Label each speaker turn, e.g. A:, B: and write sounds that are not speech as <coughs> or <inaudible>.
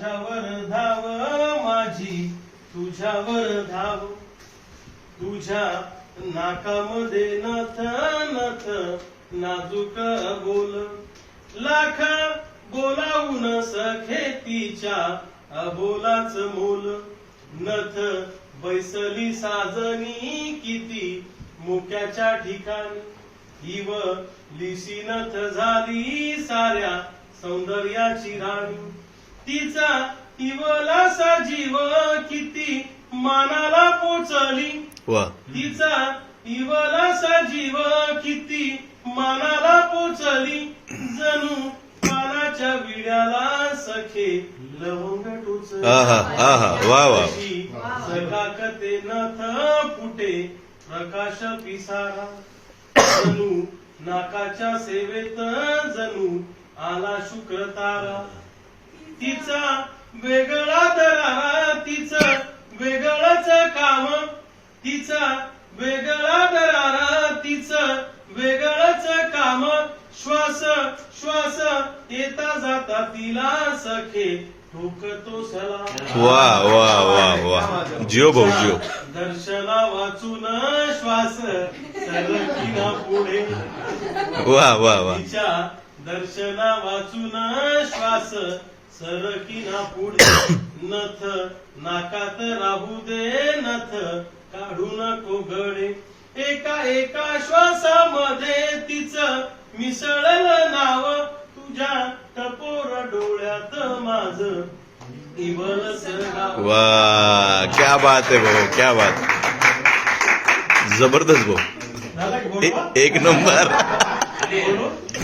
A: माझ्यावर धाव माझी तुझ्यावर धाव. तुझ्या नाकामध्ये नथ नथ नाजूक बोल. लाख बोलावून सखे तिच्या अबोलाच मोल. नथ बैसली साजनी किती मुक्याच्या ठिकाणी. इव लिशी नथ झाली साऱ्या सौंदर्याची राणी. तिचा इवलासा जीव किती मानाला पोचली.
B: वा.
A: तिचा इवलासा जीव किती मानाला पोचली. जणू पानाच्या विड्याला सखे लवंग अशी सकाकते नथ फुटे प्रकाश पिसारा. जणू नाकाच्या सेवेत जणू आला शुक्र तारा तिचा वेगळा दरारा तिचं वेगळंच काम. तिचा वेगळा दरारा तिचं वेगळंच काम. श्वास श्वास येता जाता तिला सखे ठोकतो सला.
B: वा वा वा वा. जिओ भाऊ जिओ.
A: दर्शना वाचून श्वास सरकिना पुढे.
B: वा वा वा.
A: तिच्या दर्शना वाचून श्वास सरकिना पुढे <coughs> नथ नाकात राहू दे नथ काढू नको गडे. एका एका श्वासामध्ये तिचं मिसळलं नाव तुझ्या टपोर डोळ्यात माझ.
B: वा क्या बात आहे भाऊ क्या बात. जबरदस्त भाऊ? एक नंबर? <laughs>